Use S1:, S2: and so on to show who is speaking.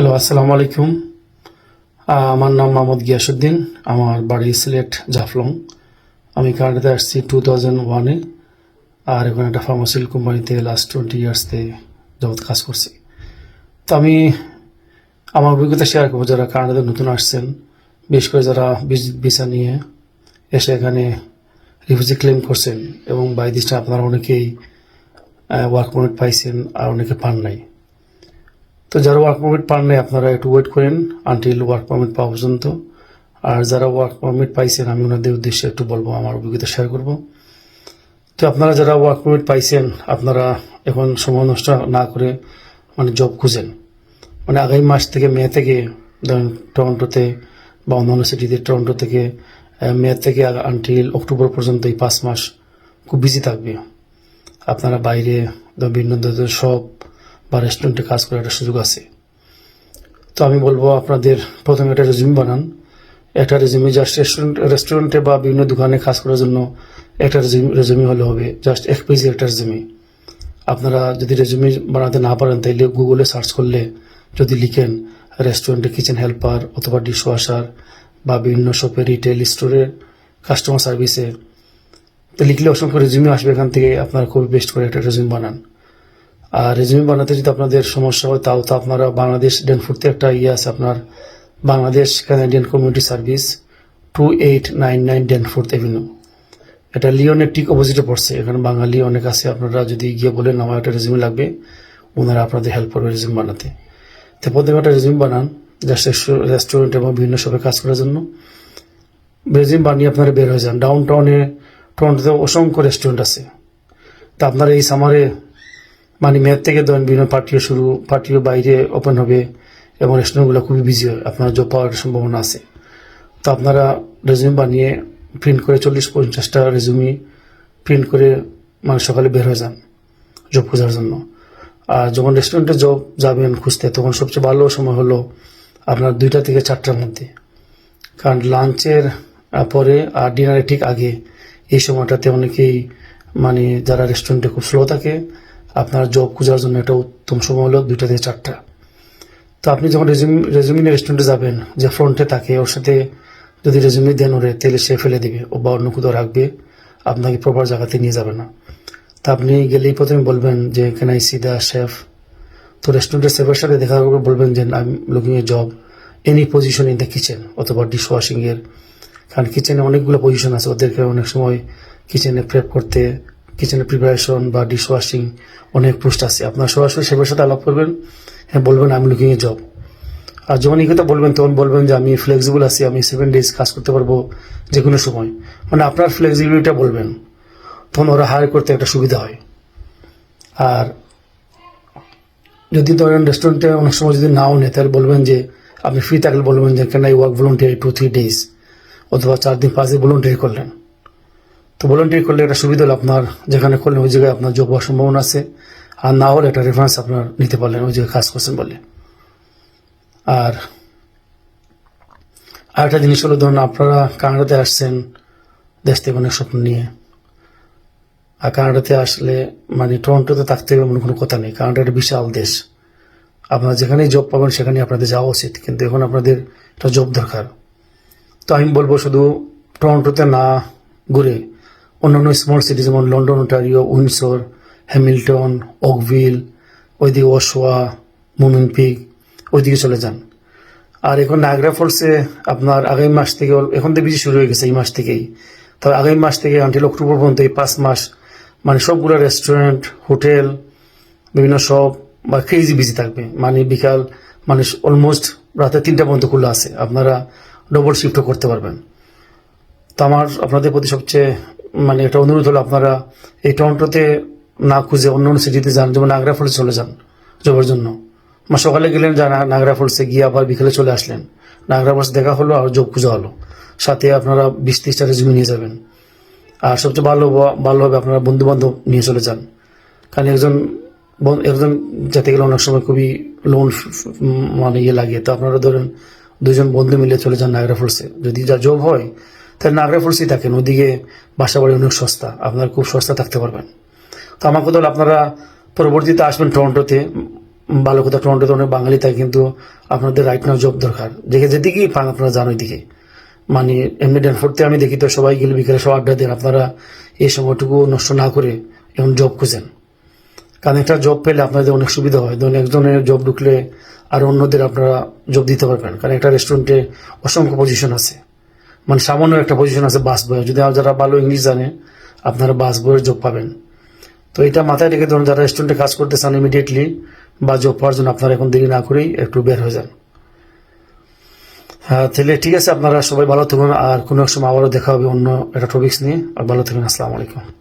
S1: Hello, আসসালামু আলাইকুম। আমার নাম মোহাম্মদ গিয়াসুদ্দিন আমার বাড়ি সিলেট জাফলং। আমি কানাডাতে আসছি টু থাউজেন্ড ওয়ানে। আর এখন একটা ফার্মাসিউটিক্যাল কোম্পানিতে লাস্ট টোয়েন্টি ইয়ার্সতে জগৎ কাজ করছি। তো আমি আমার অভিজ্ঞতা শেয়ার করব, যারা কানাডাতে নতুন আসছেন, বিশেষ করে যারা ভিসা নিয়ে এসে এখানে রিফিউজি ক্লেম করছেন এবং বাই দিস আপনারা অনেকেই ওয়ার্ক পারমিট পাইছেন আর অনেকে পান নাই। তো যারা ওয়ার্ক পারমিট পান নাই, আপনারা একটু ওয়েট করেন আনটিল ওয়ার্ক পারমিট পাওয়া পর্যন্ত। আর যারা ওয়ার্ক পারমিট পাইছেন, আমি ওনাদের উদ্দেশ্যে একটু বলব, আমার অভিজ্ঞতা শেয়ার করব। তো আপনারা যারা ওয়ার্ক পারমিট পাইছেন, আপনারা এখন সময় নষ্ট না করে মানে জব খুঁজেন। মানে আগামী মাস থেকে, মে থেকে, ধরেন টরন্টোতে বা অন্যান্য সিটিতে টরন্টো থেকে মে থেকে আনটিল অক্টোবর পর্যন্ত এই পাঁচ মাস খুব বিজি থাকবে। আপনারা বাইরে বিভিন্ন ধরনের শপ বা রেস্টুরেন্টে কাজ করার একটা সুযোগ আছে। তো আমি বলব আপনাদের প্রথমে একটা রেজিউম বানান। একটা রেজিউমি জাস্ট রেস্টুরেন্ট রেস্টুরেন্টে বা বিভিন্ন দোকানে কাজ করার জন্য একটা রেজিউমি হলে হবে। জাস্ট এক পেজে একটা রেজিউমি আপনারা যদি রেজিউমি বানাতে না পারেন, তাইলে গুগলে সার্চ করলে যদি লিখেন রেস্টুরেন্টে কিচেন হেল্পার অথবা ডিশ ওয়াশার বা বিভিন্ন শপে রিটেল স্টোরে কাস্টমার সার্ভিসে তো লিখলে অসংখ্য রেজিউমি আসবে এখান থেকে। আপনারা খুবই বেস্ট করে একটা রেজিউমি বানান। আর রেজিউমি বানাতে যদি আপনাদের সমস্যা হয়, তাও তো আপনারা বাংলাদেশ ডেন ডেনফুডতে একটা ইয়ে আছে আপনার Bangladesh Canadian community service two eight nine nine Dan Danforth avenue. এটা লিওনের ঠিক অপোজিটে পড়ছে। এখানে বাঙালি অনেক আছে, আপনারা যদি গিয়ে বলেন আমার একটা রেজিউমি লাগবে, ওনারা আপনাদের হেল্প করবে রেজিউমি বানাতে। তো প্রথমে একটা রেজিউমি বানান জাস্ট রেস্টুরেন্ট এবং বিভিন্ন শপে কাজ করার জন্য। রেজিউম বানিয়ে আপনারা বের হয়ে যান। ডাউন টাউনে টরন্টোতে অসংখ্য রেস্টুরেন্ট আছে। তা আপনারা এই সামারে মানে মেয়ের থেকে ধরেন বিভিন্ন পার্টিও শুরু, পার্টিও বাইরে ওপেন হবে এবং রেস্টুরেন্টগুলো খুবই বিজি হয়। আপনার জব পাওয়ার সম্ভাবনা আছে। তো আপনারা রেজিউম বানিয়ে প্রিন্ট করে চল্লিশ পঞ্চাশটা রেজিউমি প্রিন্ট করে মানে সকালে বের হয়ে যান জব খোঁজার জন্য। আর যখন রেস্টুরেন্টে জব যাবেন খুঁজতে, তখন সবচেয়ে ভালো সময় হলো আপনার দুইটা থেকে চারটার মধ্যে। কারণ লাঞ্চের পরে আর ডিনারের ঠিক আগে এই সময়টাতে অনেকেই মানে যারা রেস্টুরেন্টে খুব স্লো থাকে আপনার জব খোঁজার জন্য একটা উত্তম সময় হলো দুইটা থেকে চারটা। তো আপনি যখন রেজিউম রেজিউমিনে রেস্টুরেন্টে যাবেন, যে ফ্রন্টে থাকে, ওর সাথে যদি রেজিউমি দেন ওরে, তাহলে সে ফেলে দিবে, ও বা অন্য কোথাও রাখবে, আপনাকে প্রপার জায়গাতে নিয়ে যাবে না। তা আপনি গেলেই প্রথমে বলবেন যে কেন আই সি দ্য শেফ তো রেস্টুরেন্টের শেফের সাথে দেখা করে বলবেন যে I looking a job any position in the kitchen অথবা ডিশ ওয়াশিং এর। কারণ কিচেনে অনেকগুলো পজিশন আছে, ওদেরকে অনেক সময় কিচেনে প্রেপ করতে কিচেনের প্রিপারেশন বা ডিশ ওয়াশিং অনেক পোস্ট আছে। আপনার সরাসরি সেবার সাথে আলাপ করবেন হ্যাঁ বলবেন আমি লুকিং এ জব আর যখন এই কথা বলবেন, তখন বলবেন যে, আমি ফ্লেক্সিবল আছি, আমি সেভেন ডেজ কাজ করতে পারব যে কোনো সময়। মানে আপনার ফ্লেক্সিবিলিটিটা বলবেন, তখন ওরা হায়ার করতে একটা সুবিধা হয়। আর যদি ধরেন রেস্টুরেন্টে অনেক সময় যদি নাও নেয়, তাহলে বলবেন যে, আপনি ফ্রি থাকলে বলবেন যে কেন I work voluntarily two three days অথবা চার দিন, পাঁচ দিন ভলেন্টিয়ারি করলেন। তো ভলেন্টিয়ারি করলে একটা সুবিধা হলো আপনার, যেখানে করলেন ওই জায়গায় আপনার যোগ হওয়ার সম্ভাবনা আছে। আর না হলে একটা রেফারেন্স আপনার নিতে পারলেন, ওই জায়গায় কাজ করছেন বলে। আর আরেকটা জিনিস হলো, ধরুন আপনারা কানাডাতে আসছেন, দেশ থেকে অনেক স্বপ্ন নিয়ে। আর কানাডাতে আসলে মানে টরন্টোতে থাকতে হবে এমন কোনো কথা নেই। কানাডা একটা বিশাল দেশ। আপনারা যেখানেই জব পাবেন, সেখানেই আপনাদের যাওয়া উচিত। কিন্তু এখন আপনাদের একটা জব দরকার। তো আমি বলব শুধু টরন্টোতে না ঘুরে অন্যান্য স্মল সিটি যেমন London Ontario Windsor Hamilton Oakville ওইদিকে ওশোয়া মুমিন পিক ওইদিকে চলে যান। আর এখন নাগরা ফলসে আপনার আগামী মাস থেকে এখন তো বেশি শুরু হয়ে গেছে এই মাস থেকেই। তবে আগামী মাস থেকে আনটিল অক্টোবর পর্যন্ত এই পাঁচ মাস মানে সবগুলো রেস্টুরেন্ট হোটেল বিভিন্ন শপ বা ক্রেজি বিজি থাকবে। মানে বিকাল মানে অলমোস্ট রাতে তিনটা পর্যন্ত খোলা আছে। আপনারা ডবল শিফটও করতে পারবেন। তো আমার, আপনাদের প্রতি সবচেয়ে মানে একটা অনুরোধ হলো আপনারা এই টরন্টোতে না খুঁজে অন্য অন্য সিটিতে যান, যেমন নাগরা ফলসে চলে যান জবের জন্য। মা সকালে গেলেন যা নাগরা ফলসে গিয়ে আবার বিকেলে চলে আসলেন। নাগরা ফলস দেখা হলো আর জব খুঁজা হলো। সাথে আপনারা বিশ ত্রিশটা রেজুমি নিয়ে যাবেন। আর সবচেয়ে ভালো ভালো হবে আপনারা বন্ধু বান্ধব নিয়ে চলে যান। কারণ একজন একজন যেতে গেলে অনেক সময় খুবই লোন মানে ইয়ে লাগে। তো আপনারা ধরেন দুজন বন্ধু মিলে চলে যান নাগরা ফলসে যদি যা জব হয় তাহলে নাগরা ফলসেই থাকেন ওদিকে বাসা বাড়ি অনেক সস্তা, আপনারা খুব সস্তা থাকতে পারবেন। তো আমার কথা হলো, আপনারা পরবর্তীতে আসবেন টরন্টোতে ভালো কথা, টরন্টোতে অনেক বাঙালি থাকে, কিন্তু আপনাদের রাইট নাও জব দরকার। দেখে যেদিকেই পান, আপনারা জানো ওইদিকে। মানে এমনি ড্যানফোর্ডতে আমি দেখি তো, সবাই গেলে বিকেলে সব আড্ডা দেন, আপনারা এই সময়টুকু নষ্ট না করে এখন জব খুঁজেন। কারণ একটা জব পেলে আপনাদের অনেক সুবিধা হয়, ধরুন একজনের জব ঢুকলে আর অন্যদের আপনারা জব দিতে পারবেন, কারণ একটা রেস্টুরেন্টে অসংখ্য পজিশন আছে। মানে সামান্য একটা পজিশন আছে বাস বইয়ের। যদি যারা ভালো ইংলিশ জানে, আপনারা বাস বয়ের জব পাবেন। তো এটা মাথায় রেখে ধরুন যারা স্টুডেন্টে কাজ করতে চান ইমিডিয়েটলি বা জব পাওয়ার জন্য আপনারা এখন দেরি না করেই একটু বের হয়ে যান। হ্যাঁ তাহলে ঠিক আছে, আপনারা সবাই ভালো থাকুন। আর কোনো এক সময় আবারও দেখা হবে অন্য একটা টপিক্স নিয়ে। আর ভালো থাকুন, আসসালামু আলাইকুম।